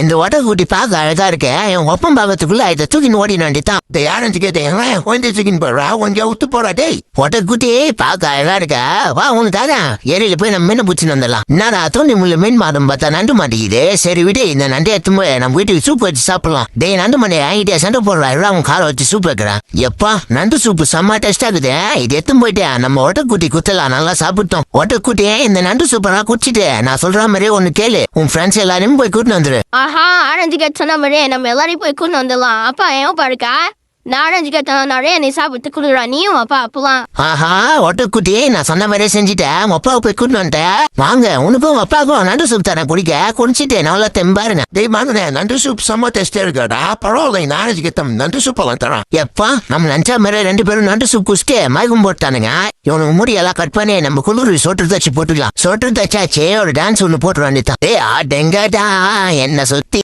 இந்த ஒட்டக்குட்டி பார்க்க அழகா இருக்க. என் ஒப்பம் பாவத்துக்குள்ள இதை தூக்கின்னு ஓடின வேண்டியதான் இந்த யாரும் கேட்டேன். குழந்தை தூக்கின்னு போடுறா கொஞ்சம் விட்டு போறா டேய். ஒட்டக்குட்டி பார்க்க அழகா இருக்க. வா உனக்கு தாதான் ஏரியில போய் நம்ம மீன் பிடிச்சின்னு வந்துடலாம். என்னடா தோண்டி முள்ள மீன் மாதம் பார்த்தா நண்டு மாட்டேங்குது சரி விடு இந்த நண்டை எடுத்து போய் நம்ம வீட்டுக்கு சூப் வச்சு சாப்பிடலாம். டேய் நண்டு மணி என்கிட்ட சண்டை போடுறா. அவன் காலை வச்சு சூப் வைக்கிறான் எப்பா நண்டு சூப்பு செம்ம டேஸ்ட் ஆகுது இது எத்தும் போயிட்டு. நம்ம ஒட்டக்குட்டி குத்தலாம். நல்லா சாப்பிட்டோம். ஒட்டக்குட்டி இந்த நண்டு சூப்பரா குடிச்சிட்டு. நான் சொல்ற மாதிரி ஒன்னு கேளு. உன் ஃப்ரெண்ட்ஸ் எல்லாரையும் போய் கூட்டின்னு வந்துரு. ஆஹா ஆரஞ்சுக்கு சொன்ன மாதிரியே நம்ம எல்லாரையும் போய் கொண்டு வந்துடலாம். அப்பா ஏன் பாருக்கா நான் கேட்டேன் நிறைய நீ சாப்பிட்டு குளிரா? நீயும் அப்பா அப்பலாம் ஆஹா ஒட்டக்குட்டி நான் சொன்ன மாதிரியே செஞ்சுட்டேன் உன் அப்பாவை போய் கூட்டு வந்துட்டேன். வாங்க உனக்கும் அப்பாவுக்கும் நண்டு சூப் தரேன் குடிக்க. குடிச்சிட்டு நல்லா தெம்பாருங்க டேய் மாங்கனே நண்டு சூப் செம்ம டேஸ்டா இருக்காடா. பரவாயில்ல நாளைக்கு கேத்தம் நண்டு சூப் எல்லாம் தரேன். எப்பா நம்ம நினைச்சா மாதிரி ரெண்டு பேரும் நண்டு சூப் குடிச்சிட்டு மயக்கம் போட்டானுங்க. இவனுக்கு முடி எல்லாம் கட் பண்ணி நம்ம குளிர் சொட்டு தச்சு போட்டுக்கலாம். சொட்டு தச்சாச்சே ஒரு டான்ஸ் ஒன்று போட்டு வேண்டியதான் டேய் ஆ டெங்கடா என்ன சுத்தி